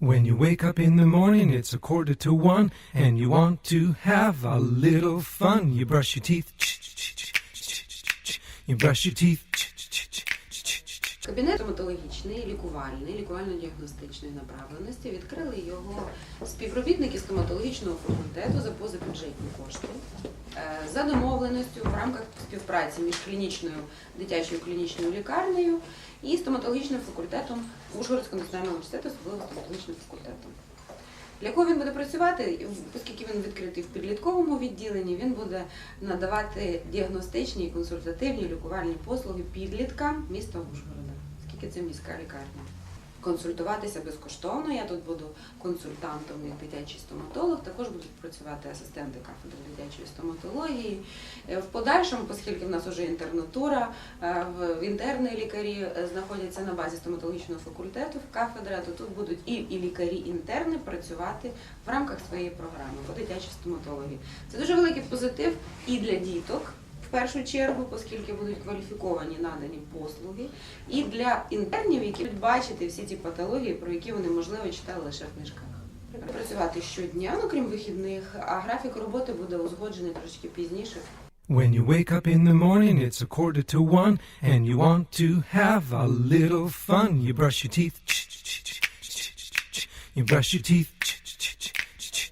When you wake up in the morning, it's a quarter to one, and you want to have a little fun. You brush your teeth, you brush your teeth. Кабінет стоматологічний, лікувальний, лікувально-діагностичної направленості відкрили його співробітники стоматологічного факультету за позабюджетні кошти. Е, За домовленістю в рамках співпраці між клінічною дитячою клінічною лікарнею і стоматологічним факультетом Ужгородського національного університету, особливо стоматологічним факультетом. Для кого він буде працювати, оскільки він відкритий в підлітковому відділенні, він буде надавати діагностичні і консультативні лікувальні послуги підліткам міста Ужгорода, оскільки це міська лікарня. Консультуватися безкоштовно. Я тут буду консультантом як дитячий стоматолог. Також будуть працювати асистенти кафедри дитячої стоматології. Е, В подальшому, оскільки в нас вже інтернатура, е, в інтерні лікарі е, знаходяться на базі стоматологічного факультету в кафедри, то тут будуть і, і лікарі-інтерни працювати в рамках своєї програми по дитячій стоматології. Це дуже великий позитив і для діток. Першу чергу, оскільки будуть кваліфіковані надані послуги, і для інтернів, які будуть бачити всі ті патології, про які вони можливо читали лише в книжках. Працювати щодня, ну крім вихідних, а графік роботи буде узгоджений трошки пізніше. When you wake up in the morning, it's a quarter to one, and you want to have a little fun. You brush your teeth, you brush your teeth,